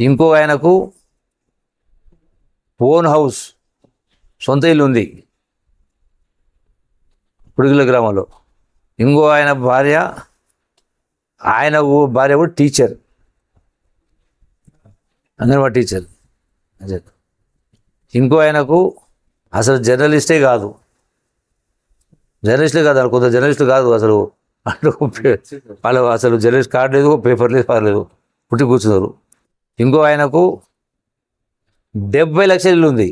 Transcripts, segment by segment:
ఇంకో ఆయనకు own house సొంత ఇల్లు ఉంది పుడుగుల గ్రామంలో. ఇంకో ఆయన భార్య ఆయన భార్య కూడా టీచర్. అంగన్వాడీ టీచర్. అదే. ఇంకో ఆయనకు అసలు జర్నలిస్టే కాదు. జర్నలిస్టే కాదు కొంత జర్నలిస్టులు కాదు అసలు. అంటే వాళ్ళు అసలు జర్నలిస్ట్ కార్డు లేదు పేపర్ లేదు పర్లేదు పుట్టి కూర్చున్నారు. ఇంకో ఆయనకు డెబ్బై లక్షల ఇల్లు ఉంది.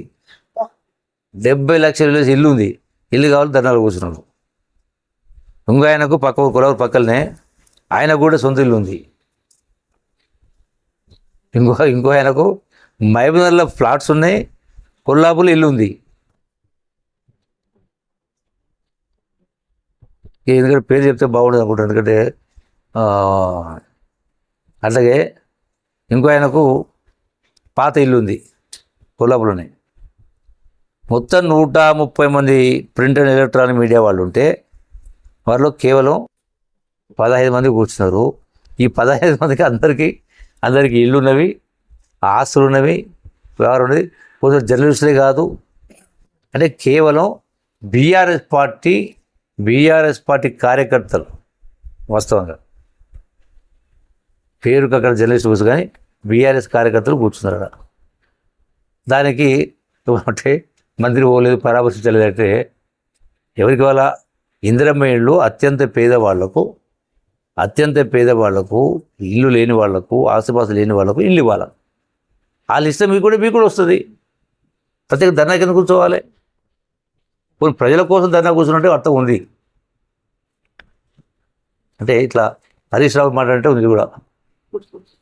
డెబ్బై లక్షల ఇల్లు ఇల్లు ఉంది. ఇల్లు కావాలి ధర్నాలు కూర్చున్నాడు ఇంకో ఆయనకు పక్క కులవరు పక్కలనే ఆయన కూడా సొంత ఇల్లు ఉంది. ఇంకో ఇంకో ఆయనకు మహబూబ్నగర్లో ఫ్లాట్స్ ఉన్నాయి. కొల్లాపులో ఇల్లు ఉంది. ఎందుకంటే పేరు చెప్తే బాగుండదు అనుకుంటాను ఎందుకంటే అలాగే ఇంకో ఆయనకు పాత ఇల్లు ఉంది కొల్లాపులోనే మొత్తం నూట ముప్పై మంది ప్రింట్ అండ్ ఎలక్ట్రానిక్ మీడియా వాళ్ళు ఉంటే వారిలో కేవలం పదహైదు మంది కూర్చున్నారు. ఈ పదహైదు మందికి అందరికీ అందరికీ ఇల్లు ఉన్నవి ఆస్తులు ఉన్నవి వ్యవహారం ఉన్నది. కొంచెం జర్నలిస్టులే కాదు అంటే కేవలం బీఆర్ఎస్ పార్టీ బీఆర్ఎస్ పార్టీ కార్యకర్తలు వాస్తవంగా. పేరుకు అక్కడ జర్నలిస్ట్ కూర్చు కానీ బీఆర్ఎస్ కార్యకర్తలు కూర్చున్నారు అక్కడ దానికి అంటే మంత్రి పోలేదు పరామర్శించలేదంటే ఎవరికి వాళ్ళ ఇందిరమ్మేళ్ళు అత్యంత పేదవాళ్ళకు అత్యంత పేదవాళ్ళకు ఇల్లు లేని వాళ్ళకు ఆసుపాసు లేని వాళ్ళకు ఇల్లు ఇవ్వాలి. ఆ లిస్ట్ మీకు కూడా మీకు కూడా వస్తుంది. ప్రత్యేక ధర్నా కింద కూర్చోవాలి. కొన్ని ప్రజల కోసం ధర్నా కూర్చున్నట్టే అర్థం ఉంది. అంటే ఇట్లా హరీష్ రావు మాట అంటే ఉంది కూడా. curso.